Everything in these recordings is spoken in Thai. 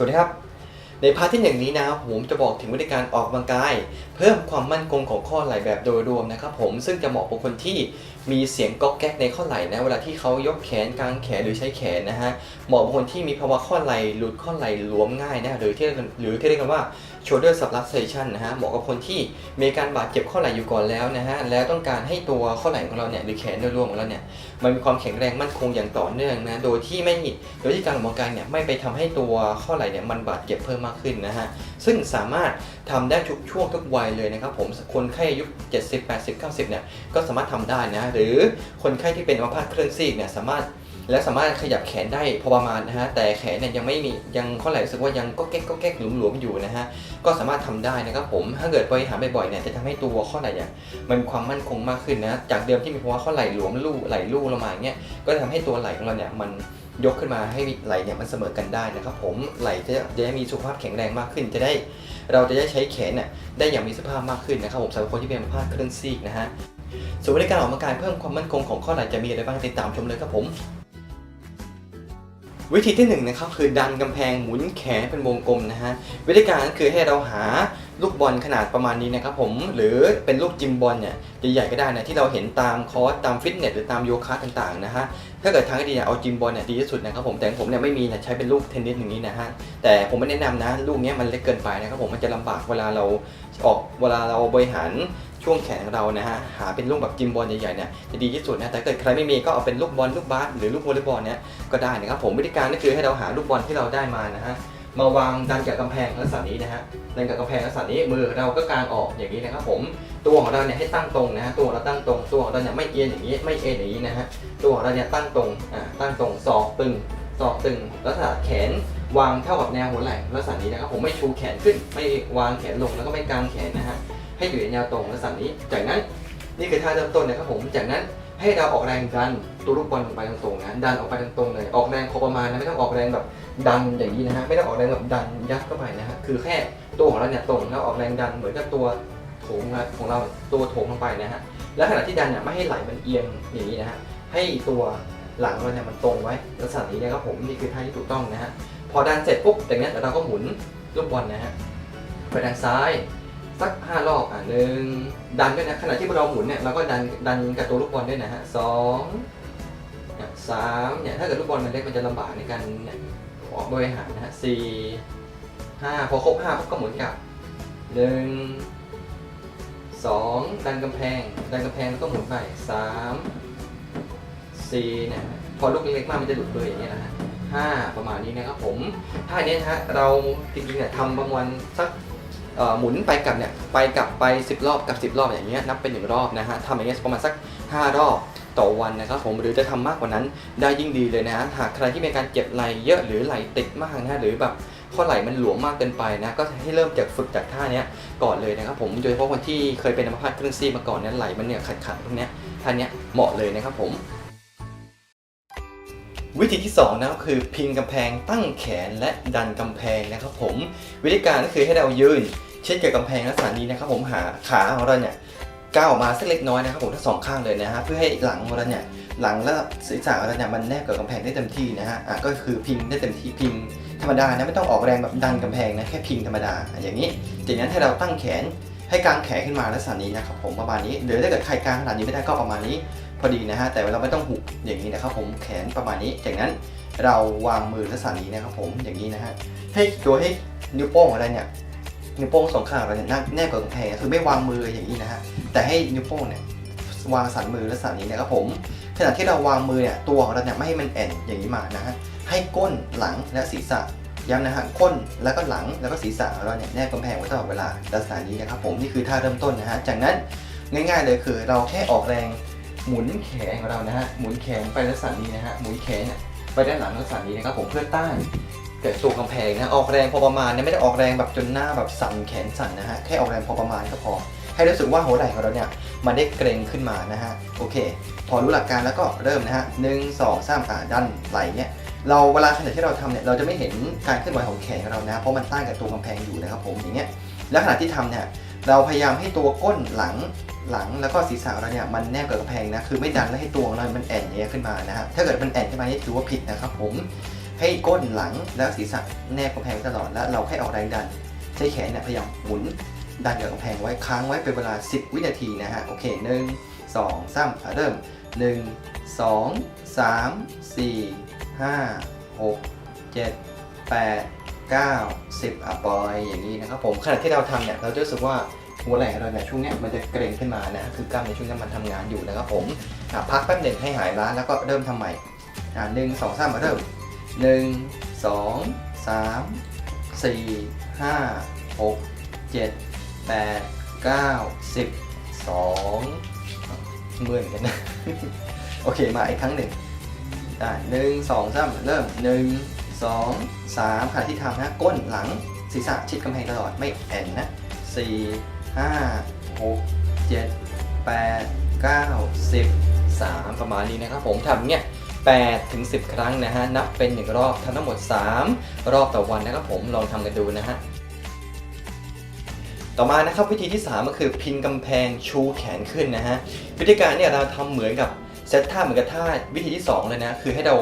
วัสดีครับ ในพาร์ทที่หนึ่งนี้นะครับผมจะบอกถึงวิธีการออกกำลังกาย เพิ่มความมั่นคงของข้อไหล่แบบโดยรวมนะครับผมซึ่งจะเหมาะกับคนที่มีเสียงก๊อกแก๊กในข้อไหล่นะเวลาที่เขายกแขนกางแขนหรือใช้แขนนะฮะเหมาะกับคนที่มีภาวะข้อไหล่หลุดข้อไหล่หลวมง่ายนะหรือที่เรียกันหรือที่เรียกกันว่า shoulder subluxation นะฮะเหมาะกับคนที่มีการบาดเจ็บข้อไหล่อยู่ก่อนแล้วนะฮะแล้วต้องการให้ตัวข้อไหล่ของเราเนี่ยหรือแขนโดยรวมของเราเนี่ยมันมีความแข็งแรงมั่นคงอย่างต่อเนื่องนะโดยที่ไม่โดยที่การออกกำลังกายเนี่ยไม่ไปทำให้ตัวข้อไหล่เนี่ยมันบาดเจ็บเพิ่มมากขึ้นนะฮะซึ่งสามารถทำได้ทุกช่วงทุกวัยเลยนะครับผมคนไข้อายุ 70 80 90เนี่ยก็สามารถทำได้นะหรือคนไข้ที่เป็นอัมพาตเคลื่อนซีกเนี่ยสามารถ และสามารถขยับแขนได้พอประมาณนะฮะแต่แขนเนี่ยยังไม่มียังข้อไหล่รู้สึกว่ายังก็แก๊กก็แก๊กหลวมๆอยู่นะฮะก็สามารถทำได้นะครับผมถ้าเกิดบริหารบ่อยๆเนี่ยจะทำให้ตัวข้อไหล่เนี่ยมันมีความมั่นคงมากขึ้นนะจากเดิมที่มีภาวะข้อไหล่หลวมลู่ไหล่ลู่ลงมาอย่างเงี้ยก็จะทำให้ตัวไหล่ของเราเนี่ยมันยกขึ้นมาให้ไหล่เนี่ยมันเสมอกันได้นะครับผมไหล่จะจะได้มีสุขภาพแข็งแรงมากขึ้นจะได้ เราจะได้ใช้แขนเนี่ยได้อย่างมีสุขภาพมากขึ้นนะครับผมสำหรับคนที่เป็นอัมพาตเคลื่อนซีกนะฮะส่วนวิธีการออกกำลังกายเพิ่มความมั่นคงของข้อไหล่จะมีอะไรบ้างติดตามชมเลยครับผม วิธีที่1นงนะครับคือดันกำแพงหมุนแขนเป็นวงกลมนะฮะวิธีการก็คือให้เราหาลูกบอลขนาดประมาณนี้นะครับผมหรือเป็นลูกจิมบอลเนี่ยใหญ่ๆก็ได้นะที่เราเห็นตามคอร์สตามฟิตเนสหรือตามโยคะต่างๆนะฮะถ้าเกิดทางที่ดีเอาจิมบอลเนี่ยดีที่สุดนะครับผมแต่ผมเนี่ยไม่มีนี่ยใช้เป็นลูกเทนนิสอย่างนี้นะฮะแต่ผมไม่แนะนำนะลูกเนี้ยมันเล็กเกินไปนะครับผมมันจะลำบากเวลาเราออกเวลาเราบริหาร ช่วงแขนของเรานะฮะหาเป็นลูกแบบจิมบอลใหญ่ๆเนี่ยจะดีที่สุดนะแต่ถ้าเกิดใครไม่มีก็เอาเป็นลูกบอลลูกบาสหรือลูกวอลเลย์บอลเนี่ยก็ได้นะครับผมวิธีการก็คือให้เราหาลูกบอลที่เราได้มานะฮะมาวางดันกับกำแพงลักษณะนี้นะฮะดันกับกำแพงลักษณะนี้มือเราก็กางออกอย่างนี้นะครับผมตัวของเราเนี่ยให้ตั้งตรงนะฮะตัวเราตั้งตรงตัวของเราเนี่ยไม่เอียงอย่างนี้ไม่เอ็นอย่างนี้นะฮะตัวของเราเนี่ยตั้งตรงอ่าตั้งตรงศอกตึงศอกตึงลักษณะแขนวางเท่ากับแนวหัวไหล่ลักษณะนี้นะครับผมไม่ชูแขนขึ้นไม่วางแขนลงแล้วก็ไม่กางแขนนะฮะ ให้อยู่ในแนวตรงลักษณะนี้ จากนั้นนี่คือท่าเริ่มต้นนะครับผม จากนั้นให้เราออกแรงดันตัวลูกบอลลงไปตรงๆนะดันออกไปตรงๆเลยออกแรงพอประมาณนะไม่ต้องออกแรงแบบดันอย่างนี้นะฮะไม่ต้องออกแรงแบบดันยัดเข้าไปนะฮะคือแค่ตัวของเราเนี่ยตรงแล้วออกแรงดันเหมือนกับตัวโถงของเราตัวโถงลงไปนะฮะและขณะที่ดันเนี่ยไม่ให้ไหลมันเอียงอย่างนี้นะฮะให้ตัวหลังเราเนี่ยมันตรงไว้ลักษณะนี้นะครับผมนี่คือท่าที่ถูกต้องนะฮะพอดันเสร็จปุ๊บจากนั้นเราก็หมุนลูกบอลนะฮะไปทางซ้าย สักห้ารอบอะหนึ่งดันด้วยนะขณะที่เราหมุนเนี่ยเราก็ดันดันกับตัวลูกบอลด้วยนะฮะสองเนี่ยสามเนี่ยถ้าเกิดลูกบอลมันเล็กมันจะลำบากในการเนี่ยออกบริหารนะฮะสี่ห้าพอครบห้าปุ๊บก็หมุนกลับหนึ่งสองดันกำแพง ดันกำแพงแล้วก็หมุนไปสามสี่เนี่ยพอลูกเล็กมากมันจะหลุดเลยอย่างเงี้ยนะฮะห้าประมาณนี้นะครับผมท่านี้นะฮะเราจริงๆเนี่ยทำบางวันสัก หมุนไปกลับเนี่ยไปกลับไป 10 รอบกับ 10 รอบอย่างเงี้ยนับเป็นหนึ่งรอบนะฮะทำอย่างเงี้ยประมาณสัก 5 รอบต่อวันนะครับผมหรือจะทำมากกว่านั้นได้ยิ่งดีเลยนะฮะหากใครที่มีการเจ็บไหล่เยอะหรือไหลติดมากนะหรือแบบข้อไหล่มันหลวมมากเกินไปนะก็ให้เริ่มจากฝึกจากท่าเนี้ยก่อนเลยนะครับผมโดยเฉพาะคนที่เคยเป็นอัมพาตครึ่งซีมาก่อนเนี่ยไหล่มันเนี่ยขัดๆพวกเนี้ยท่านี้เหมาะเลยนะครับผม วิธีที่2นะครับคือพิงกำแพงตั้งแขนและดันกำแพงนะครับผมวิธีการก็คือให้เรายืน เช่นกับกำแพงลักษณะนี้นะครับ ผมหาขาของเราเนี่ยก้าวออกมาสักเล็กน้อยนะครับผมทั้งสองข้างเลยนะฮะเพื่อให้หลังของเราเนี่ยหลังและศีรษะของเราเนี่ยมันแนบกับกำแพงได้เต็มที่นะฮะอะก็คือพิงได้เต็มที่พิงธรรมดานะไม่ต้องออกแรงแบบดันกำแพงนะแค่พิงธรรมดาอย่างนี้จากนั้นให้เราตั้งแขนให้กางแขนขึ้นมาลักษณะนี้นะครับผมประมาณนี้หรือถ้าเกิดใครกางขนาดนี้ไม่ได้ก็ประมาณนี้ พอดีนะฮะแต่เราไม่ต้องหุบอย่างนี้นะครับผมแขนประมาณนี้จากนั้นเราวางมือลักษณะนี้นะครับผมอย่างนี้นะฮะให้ตัวให้นิ้วโป้งองเรเนี่ยนิ้วโป้งสองข้างเราเนี่ยแนบแนบกับกำแพงคือไม่วางมืออย่างนี้นะฮะแต่ให้นิ้วโป้งเนี่ยวางสันมือลักษณะนี้นะครับผมขณะที่เราวางมือเนี่ยตัวของเราเนี่ยไม่ให้มันแอนอย่างนี้มานะฮะให้ก้นหลังและศีรษะย้ำนะฮะก้นแล้วก็หลังแล้วก็ศีรษะของเราเนี่ยแนบกำแพงไว้ตลอดเวลาลักษณะนี้นะครับผมนี่คือท่าเริ่มต้นนะฮะจากนั้นง่ายๆเลยคือเราแค่ออกแรง หมุนแขนของเรานะฮะหมุนแขนไปลักษณะนี้นะฮะหมุนแขนไปด้านหลังลักษณะนี้นะครับผมเพื่อต้านเกิดตัวกำแพงนะออกแรงพอประมาณนะไม่ได้ออกแรงแบบจนหน้าแบบสั่นแขนสั่นนะฮะแค่ออกแรงพอประมาณก็พอ ให้รู้สึกว่าหัวไหล่ของเราเนี่ยมันได้เกรงขึ้นมานะฮะโอเค พอรู้หลักการแล้วก็เริ่มนะฮะหนึ่งสองสามอ่าดันไหล่เนี่ยเราเวลาขณะที่เราทำเนี่ยเราจะไม่เห็นการเคลื่อนไหวของแขนของเรานะ เพราะมันต้านกับตัวกำแพงอยู่นะครับผมอย่างเงี้ยแล้วขณะที่ทำเนี่ยเราพยายามให้ตัวก้นหลัง หลังแล้วก็ศีรษะของเราเนี่ยมันแนบกับกำแพงนะคือไม่ดันแล้วให้ตัวของเรามันแอนเนี้ยขึ้นมานะฮะถ้าเกิดมันแอนขึ้นมานี่ถือว่าผิดนะครับผมให้ก้นหลังแล้วศีรษะแนบกำแพงตลอดแล้วเราแค่ออกแรงดัน ใช้แขนเนี่ยพยายามหมุนดันกับกำแพงไว้ค้างไว้เป็นเวลา 10 วินาทีนะฮะโอเคหนึ่งสองสามเริ่มหนึ่งสองสามสี่ห้าหกเจ็ดแปดเก้าสิบอะปล่อยอย่างนี้นะครับผมขณะที่เราทำเนี่ยเราจะรู้สึกว่า หัวไหล่ของเราเนี่ยช่วงเนี้ยมันจะเกร็งขึ้นมานะคือกล้ามในช่วงนี้มันทำงานอยู่นะครับผมพักแป๊บหนึ่งให้หายล้าแล้วก็เริ่มทำใหม่หนึ่งสองสามมาเริ่มหนึ่งสองสามสี่ห้าหกเจ็ดแปดเก้าสิบสองเมื่อยเนกันนะโอเคมาอีกครั้งหนึ่งได้หนึ่งสองสามเริ่มหนึ่งสองสามขณะที่ทำนะก้นหลังศีรษะชิดกำแพงตลอดไม่แอนนะสี่ ห้าหกเจ็ดแปดเก้าสิบสามประมาณนี้นะครับผมทำเนี่ย8ถึง10 ครั้งนะฮะ นับเป็น 1 รอบทำทั้งหมด 3 รอบต่อวันนะครับผมลองทำกันดูนะฮะ ต่อมานะครับวิธีที่ 3 ก็คือพิงกำแพงชูแขนขึ้นนะฮะ วิธีการเนี่ยเราทำเหมือนกับเซตท่าเหมือนกับท่าวิธีที่ 2 เลยนะ คือให้เรา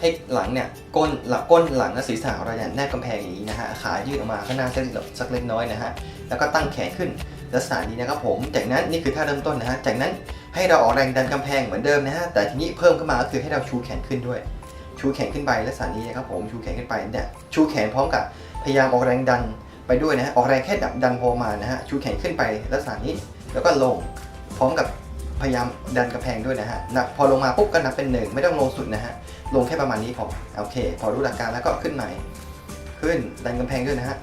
ให้หลังเนี่ยก้นหลังก้นหลังและศีรษะเราเนี่ยแนบกำแพงอย่างนี้นะฮะ ขายืดออกมาข้างหน้าสักเล็กน้อยนะฮะ แล้วก็ตั้งแขนขึ้น ลักษณะนี้นะครับผม จากนั้นนี่คือท่าเริ่มต้นนะฮะ จากนั้นให้เราออกแรงดันกำแพงเหมือนเดิมนะฮะ แต่ทีนี้เพิ่มขึ้นมาก็คือให้เราชูแขนขึ้นด้วย ชูแขนขึ้นไปลักษณะนี้นะครับผม ชูแขนขึ้นไปเนี่ย ชูแขนพร้อมกับพยายามออกแรงดันไปด้วยนะฮะ ออกแรงแค่ดับดันพอมานะฮะ ชูแขนขึ้นไปลักษณะนี้ แล้วก็ลงพร้อมกับพยายามดันกระแพงด้วยนะฮะนับพอลงมาปุ๊บก็นับเป็นหนึ่งไม่ต้องลงสุดนะฮะ ลงแค่ประมาณนี้พอ โอเค พอรู้หลักการแล้วก็ขึ้นใหม่ ขึ้นดันกระแพงด้วยนะฮะ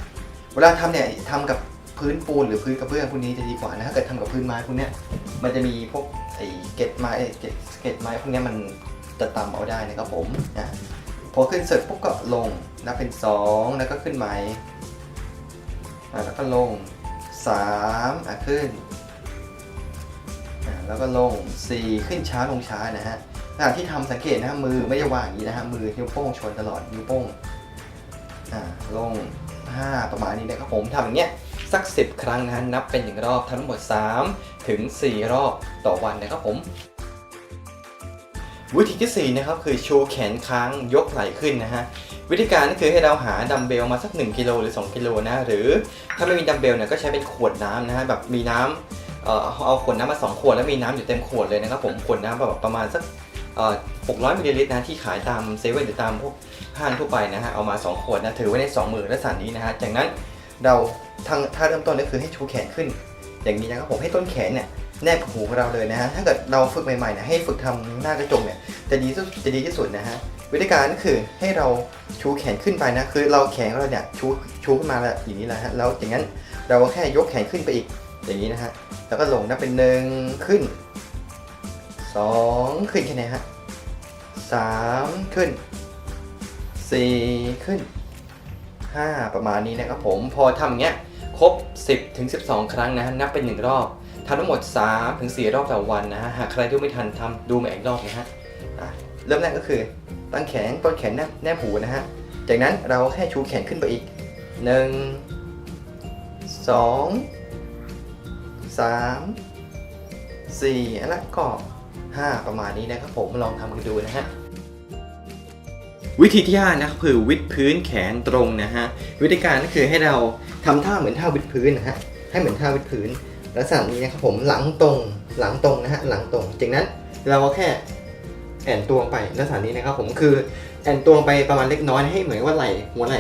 เวลาทำเนี่ยทำกับ พื้นปูนหรือพื้นกระเบื้องพวกนี้จะดีกว่านะถ้าเกิดทำกับพื้นไม้พวกเนี้ยมันจะมีพวกไอ้เกล็ดไม้เอ้ยเกล็ดเกล็ดไม้พวกเนี้ยมันจะต่ำเอาได้นะครับผมอะพอขึ้นเสร็จปุ๊บก็ลงนับเป็นสองแล้วก็ขึ้นใหมแล้วก็ลง3อะขึ้นอะแล้วก็ลง 4 ขึ้นช้าลงช้านะฮะขณะที่ทำสังเกตนะฮะมือไม่ได้วางอย่างนี้นะฮะมือนิ้วโป้งชนตลอดนิ้วโป้งอะลง 5 ประมาณนี้นะครับผมทำอย่างเงี้ย สัก 10 ครั้งนะนับเป็นหนึ่งรอบทั้งหมด 3 ถึง 4 รอบต่อวันนะครับผม วิธีที่ 4 นะครับ คือชูแขนค้างยกไหล่ขึ้นนะฮะวิธีการก็คือให้เราหาดัมเบลมาสัก 1กิโลหรือ 2กิโลนะหรือถ้าไม่มีดัมเบลเนี่ยก็ใช้เป็นขวดน้ำนะฮะแบบมีน้ำเอ่อเอาขวดน้ำมา 2 ขวดแล้วมีน้ำอยู่เต็มขวดเลยนะครับผมขวดน้ำแบบประมาณสักเอ่อ600มิลลิลิตรนะที่ขายตามเซเว่นหรือตามพวกห้างทั่วไปนะฮะเอามา 2 ขวดนะถือไว้ใน 2 มือและสันนี้นะฮะจากนั้น เราทางท่าเริ่มต้นก็คือให้ชูแขนขึ้น อย่างนี้นะครับผมให้ต้นแขนเนี่ยแนบกับหูของเราเลยนะฮะถ้าเกิดเราฝึกใหม่ๆเนี่ยให้ฝึกทำหน้ากระจกเนี่ยจะดีที่สุดจะดีที่สุดนะฮะวิธีการก็คือให้เราชูแขนขึ้นไปนะคือเราแขนของเราเนี่ยชูชูขึ้นมาแล้วอย่างนี้แหละฮะแล้วอย่างนั้นเราก็แค่ยกแขนขึ้นไปอีกอย่างนี้นะฮะแล้วก็ลงนับเป็นหนึ่งขึ้นสองขึ้นแค่ไหนฮะสามขึ้นสี่ขึ้น ห้าประมาณนี้นะครับผมพอทำอย่างเงี้ยครบ 10ถึง12 ครั้งนะฮะนับเป็น 1 รอบทำทั้งหมด 3 ถึง 4 รอบต่อวันนะฮะหากใครดูไม่ทันทำดูใหม่อีกรอบนะฮะอะเริ่มแรกก็คือตั้งแขนต้นแขนแนบแนบหูนะฮะจากนั้นเราแค่ชูแขนขึ้นไปอีก 1 2 3 4แล้วก็ 5 ประมาณนี้นะครับผมลองทำกันดูนะฮะ วิธีที่5นะคือวิดพื้นแขนตรงนะฮะวิธีการก็คือให้เราทำท่าเหมือนท่าวิดพื้นนะฮะให้เหมือนท่าวิดพื้นลักษณะนี้นะครับผมหลังตรงหลังตรงนะฮะหลังตรง จากนั้นเราก็แค่แอนตัวไปลักษณะนี้นะครับผมคือแอนตัวไปประมาณเล็กน้อยให้เหมือนว่าไหล่หัวไหล่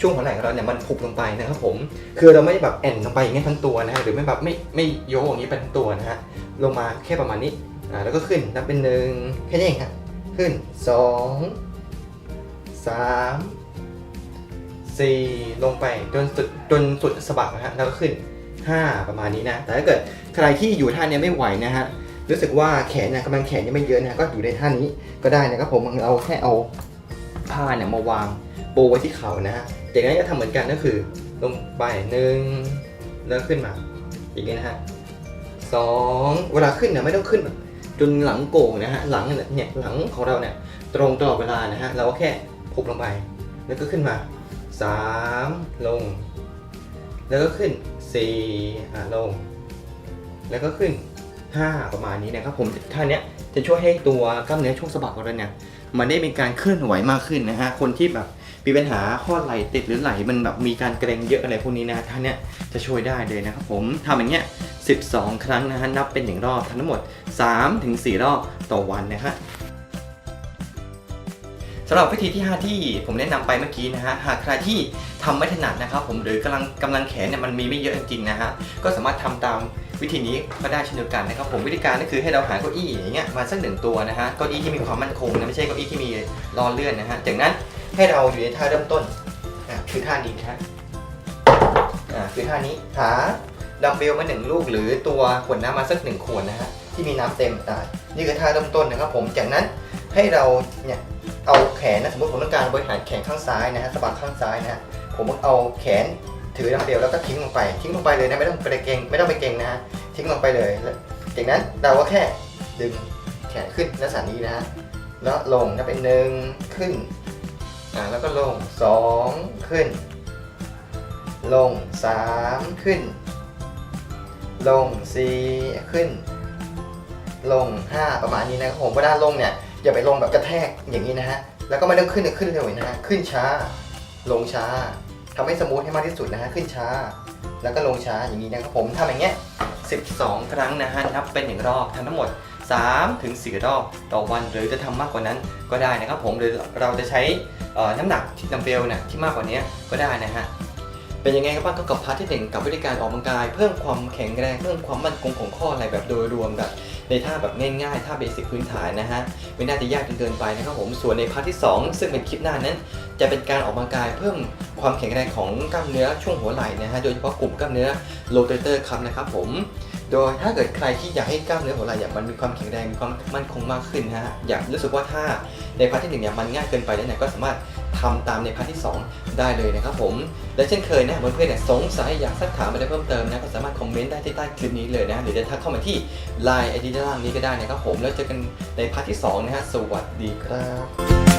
ช่วงหัวไหล่ของเราเนี่ยมันพุบลงไปนะครับผมคือเราไม่ได้แบบแอนลงไปอย่างเงี้ยทั้งตัวนะฮะหรือไม่แบบไม่ไม่โยกอย่างนี้ไปทั้งตัวนะฮะลงมาแค่ประมาณนี้อ่าแล้วก็ขึ้นนับเป็นหนึ่งแค่นี้เองครับขึ้นสอง สามสี่ลงไปจนสุดจนสุดสะบักนะฮะแล้วก็ขึ้นห้าประมาณนี้นะ แต่ถ้าเกิดใครที่อยู่ท่านี้ไม่ไหวนะฮะรู้สึกว่าแขนเนี่ยกำลังแขนยังไม่เยอะนะก็อยู่ในท่านี้ก็ได้นะครับผมเราแค่เอาผ้าเนี่ยมาวางโปะไว้ที่เข่านะฮะจากนั้นก็ทำเหมือนกันก็คือลงไปหนึ่งแล้วขึ้นมาอย่างนี้นะฮะสองเวลาขึ้นเนี่ยไม่ต้องขึ้นแบบจนหลังโก่งนะฮะหลังเนี่ยหลังของเราเนี่ยตรงตลอดเวลานะฮะเราก็แค่ พุบลงไป แล้วก็ขึ้นมาสามลง แล้วก็ขึ้นสี่อ่าลง แล้วก็ขึ้น5ประมาณนี้นะครับผมท่าเนี้ยจะช่วยให้ตัวกล้ามเนื้อช่วงสะบักของเราเนี่ยมันได้มีการเคลื่อนไหวมากขึ้นนะฮะคนที่แบบมีปัญหาข้อไหล่ติดหรือไหล่มันแบบมีการเกร็งเยอะอะไรพวกนี้นะท่านเนี้ยจะช่วยได้เลยนะครับผมทำอย่างเงี้ย 12 ครั้งนะฮะนับเป็นหนึ่งรอบทำทั้งหมด 3-4 รอบต่อวันนะฮะำหรับวิธีที่ 5 ที่ผมแนะนำไปเมื่อกี้นะฮะหากใครที่ทำไม่ถนัดนะครับผมหรือกำลังกำลังแขนเนี่ยมันมีไม่เยอะจริงๆนะฮะก็สามารถทำตามวิธีนี้ก็ได้เช่นเดียวกันนะครับผมวิธีการก็คือให้เราหาเก้าอี้อย่างเงี้ยมาสักหนึ่งตัวนะฮะเก้าอี้ที่มีความมั่นคงนะไม่ใช่เก้าอี้ที่มีล้อเลื่อนนะฮะจากนั้นให้เราอยู่ในท่าเริ่มต้นอะคือท่านี้นะฮะอ่าคือท่านี้หาดัมเบลมาหนึ่งลูกหรือตัวขวดน้ำมาสักหนึ่งขวดนะฮะที่มีน้ำเต็มอ่านี่คือท่าเริ่มต้นนะครับผมจากนั้นให้เราเนี่ย เอาแขนนะสมมติผมต้องการบริหารแขนข้างซ้ายนะฮะสะบักข้างซ้ายนะฮะผมเอาแขนถือดัมเบลแล้วก็ทิ้งลงไป ทิ้งลงไปเลยนะไม่ต้องไปเกรงไม่ต้องไปเกรงนะฮะทิ้งลงไปเลยจากนั้นเราก็แค่ดึงแขนขึ้นลักษณะนี้นะฮะแล้วลงนะเป็นหนึ่งขึ้นอ่าแล้วก็ลงสองขึ้น ลงสามขึ้น ลง4ขึ้น ลง5ประมาณนี้นะครับผมเวลาลงเนี่ย อย่าไปลงแบบกระแทกอย่างนี้นะฮะ แล้วก็ไม่ต้องขึ้นขึ้นเร็วนะฮะ ขึ้นช้า ลงช้าทำให้สมูทให้มากที่สุดนะฮะ ขึ้นช้า แล้วก็ลงช้าอย่างนี้นะครับผมทำอย่างเงี้ย 12 ครั้งนะฮะ นับเป็นหนึ่งรอบทำทั้งหมด 3 ถึง 4 รอบต่อวัน หรือจะทำมากกว่านั้นก็ได้นะครับผม หรือเราจะใช้น้ำหนักดัมเบลเนี่ยที่มากกว่านี้ก็ได้นะฮะ เป็นยังไงครับบ้างก็กับพาร์ทที่หนึ่งกับวิธีการออกกำลังกาย เพิ่มความแข็งแรงเพิ่มความมั่นคงของข้ออะไรแบบโดยรวมแบบในท่าแบบง่ายๆท่าเบสิกพื้นฐานนะฮะไม่น่าจะยากจนเกินไปนะครับผมส่วนในพาร์ทที่ 2 ซึ่งเป็นคลิปหน้านั้น จะเป็นการออกกำลังกายเพิ่มความแข็งแรงของกล้ามเนื้อช่วงหัวไหล่นะฮะโดยเฉพาะกลุ่มกล้ามเนื้อโรเตเตอร์ครับนะครับผม โดยถ้าเกิดใครที่อยากให้กล้ามเนื้อหัวไหล่เนี่ยมันมีความแข็งแรงมีความมั่นคงมากขึ้นนะฮะอยากรู้สึกว่าถ้าในพาร์ทที่หนึ่งเนี่ยมันง่ายเกินไปแล้วเนี่ยก็สามารถทำตามในพาร์ทที่สองได้เลยนะครับผม และเช่นเคยนะเพื่อนๆเนี่ยสงสัยอยากสักถามอะไรเพิ่มเติมนะก็สามารถคอมเมนต์ได้ที่ใต้คลิปนี้เลยนะหรือจะทักเข้ามาที่ Line ไอดีด้านล่างนี้ก็ได้นะครับผมแล้วเจอกันในพาร์ทที่สองนะฮะสวัสดีครับ